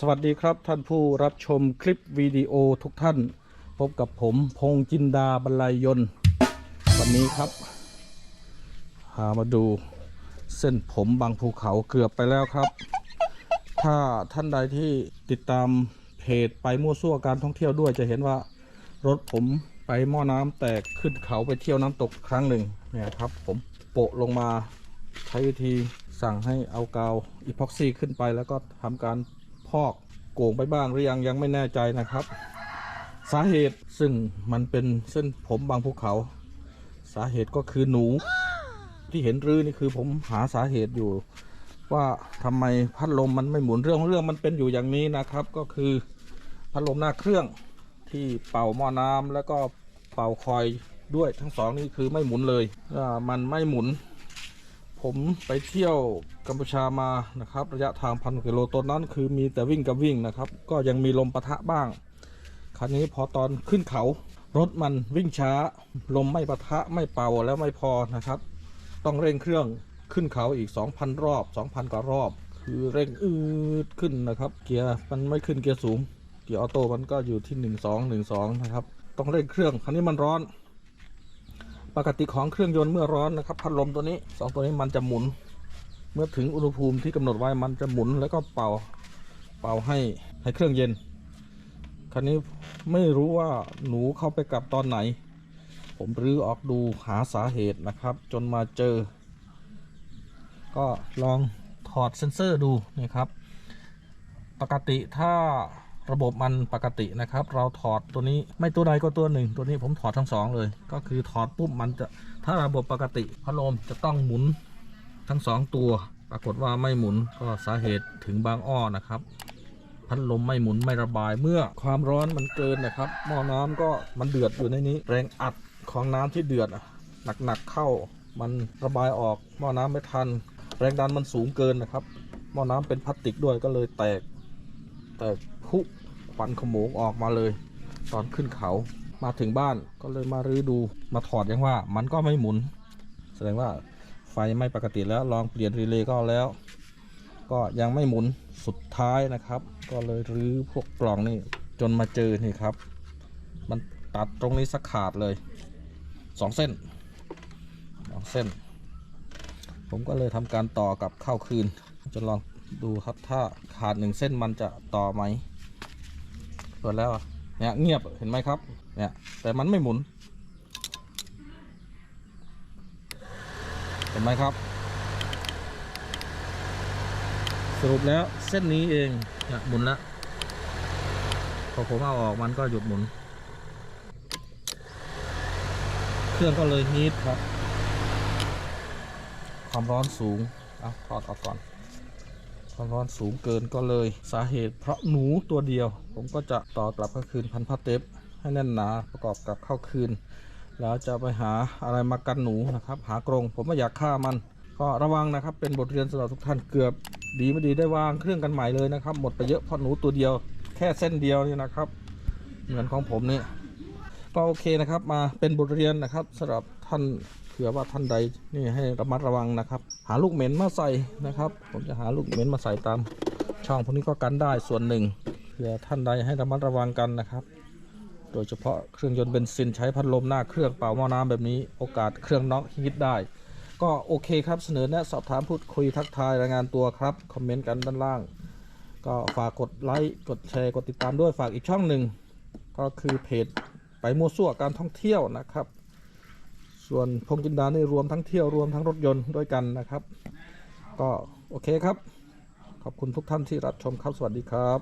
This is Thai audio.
สวัสดีครับท่านผู้รับชมคลิปวิดีโอทุกท่าน พบกับผมพงจินดาบรรลัยยนต์วันนี้ครับพามาดูเส้นผมบางภูเขาเกือบไปแล้วครับ ถ้าท่านใดที่ติดตามเพจไปมั่วซั่วการท่องเที่ยวด้วยจะเห็นว่ารถผมไปหม้อน้ำแตกขึ้นเขาไปเที่ยวน้ำตกครั้งหนึ่งเนี่ยครับ ผมโปะลงมาใช้วิธีสั่งให้เอากาวอีพ็อกซี่ขึ้นไปแล้วก็ทำการ พอกโก่งไปบ้างหรือยังยังไม่แน่ใจนะครับ สาเหตุซึ่งมันเป็นเส้นผมบางภูเขา สาเหตุก็คือหนู ที่เห็นรื้อนี่คือผมหาสาเหตุอยู่ ว่าทำไมพัดลมมันไม่หมุนเรื่องของเรื่องมันเป็นอยู่อย่างนี้นะครับ ก็คือพัดลมหน้าเครื่องที่เป่าหม้อน้ำแล้วก็เป่าคอยด้วยทั้งสองนี่คือไม่หมุนเลยมันไม่หมุน ผมไปเที่ยวกัมพูชามานะครับ ระยะทางพันกิโลต้นนั้นคือมีแต่วิ่งกับวิ่งนะครับ ก็ยังมีลมปะทะบ้าง คราวนี้พอตอนขึ้นเขา รถมันวิ่งช้า ลมไม่ปะทะไม่เป่าแล้วไม่พอนะครับ ต้องเร่งเครื่องขึ้นเขาอีก 2,000 รอบ 2,000 กว่ารอบ คือเร่งอืดขึ้นนะครับ เกียร์มันไม่ขึ้นเกียร์สูง เกียร์ออโต้มันก็อยู่ที่ 1 2 1 2 นะครับ ต้องเร่งเครื่อง คราวนี้มันร้อน ปกติของเครื่องยนต์เมื่อร้อนนะครับพัดลมตัวนี้สองตัวนี้มันจะหมุน เมื่อถึงอุณหภูมิที่กำหนดไว้มันจะหมุนแล้วก็เป่าเป่าให้ให้เครื่องเย็นคราวนี้ไม่รู้ว่าหนูเข้าไปกลับตอนไหน ผมรื้อออกดูหาสาเหตุนะครับ จนมาเจอ ก็ลองถอดเซ็นเซอร์ดูนะครับ ปกติถ้า ระบบมันปกตินะครับ เราถอดตัวนี้ไม่ตัวใดก็ตัวหนึ่ง ตัวนี้ผมถอดทั้งสองเลย ก็คือถอดปุ๊บมันจะถ้าระบบปกติพัดลมจะต้องหมุนทั้งสองตัว ปรากฏว่าไม่หมุนก็สาเหตุถึงบางอ้อนะครับ พัดลมไม่หมุนไม่ระบายเมื่อความร้อนมันเกินนะครับ หม้อน้ำก็มันเดือดอยู่ในนี้ แรงอัดของน้ำที่เดือดหนักๆเข้า มันระบายออกหม้อน้ำไม่ทัน แรงดันมันสูงเกินนะครับหม้อน้ำเป็นพลาสติกด้วยก็เลยแตก แตกพุควันขโมงออกมาเลย ตอนขึ้นเขามาถึงบ้านก็เลยมารื้อดูมาถอดยังว่า มันก็ไม่หมุน แสดงว่าไฟไม่ปกติแล้วลองเปลี่ยนรีเลย์ก็แล้ว ก็ยังไม่หมุนสุดท้ายนะครับ ก็เลยรื้อพวกกล่องนี่จนมาเจอนี่ครับ มันตัดตรงนี้สักขาดเลยสองเส้นสองเส้น ผมก็เลยทำการต่อกับเข้าคืนจะลอง ดูครับถ้าขาดหนึ่งเส้นมันจะต่อไหมเปิดแล้วเนี่ยเงียบเห็นไหมครับ เนี่ย แต่มันไม่หมุน เห็นไหมครับ สรุปแล้วเส้นนี้เองเนี่ยหมุนล้วพอผมเอาออกมันก็หยุดหมุน เครื่องก็เลยฮีทครับ ความร้อนสูงอะถอดออกก่อน ความร้อนสูงเกินก็เลย สาเหตุเพราะหนูตัวเดียว ผมก็จะต่อกลับเข้าคืนพันผ้าเต็บให้แน่นหนาประกอบกับเข้าคืน แล้วจะไปหาอะไรมากันหนูนะครับ หากรงผมไม่อยากฆ่ามัน ก็ระวังนะครับเป็นบทเรียนสำหรับทุกท่านเกือบดีไม่ดีได้วางเครื่องกันใหม่เลยนะครับ หมดไปเยอะเพราะหนูตัวเดียว แค่เส้นเดียวนี่นะครับ เหมือนของผมนี่ก็โอเคนะครับมาเป็นบทเรียนนะครับสำหรับท่าน เผื่อว่าท่านใดนี่ให้ระมัดระวังนะครับ หาลูกเหม็นมาใส่นะครับ ผมจะหาลูกเหม็นมาใส่ตามช่องพวกนี้ก็กันได้ส่วนหนึ่งเผื่อท่านใดให้ระมัดระวังกันนะครับ โดยเฉพาะเครื่องยนต์เบนซินใช้พัดลมหน้าเครื่องเป่าหม้อน้ำแบบนี้โอกาสเครื่องน็อกฮิตได้ ก็โอเคครับเสนอแนะสอบถามพูดคุยทักทายรายงานตัวครับคอมเมนต์กันด้านล่าง ก็ฝากกดไลค์กดแชร์กดติดตามด้วยฝากอีกช่องหนึ่งก็คือเพจไปมั่วซั่วการท่องเที่ยวนะครับ ส่วนพงจินดานี่รวมทั้งเที่ยวรวมทั้งรถยนต์ด้วยกันนะครับ ก็โอเคครับ ขอบคุณทุกท่านที่รับชมครับ สวัสดีครับ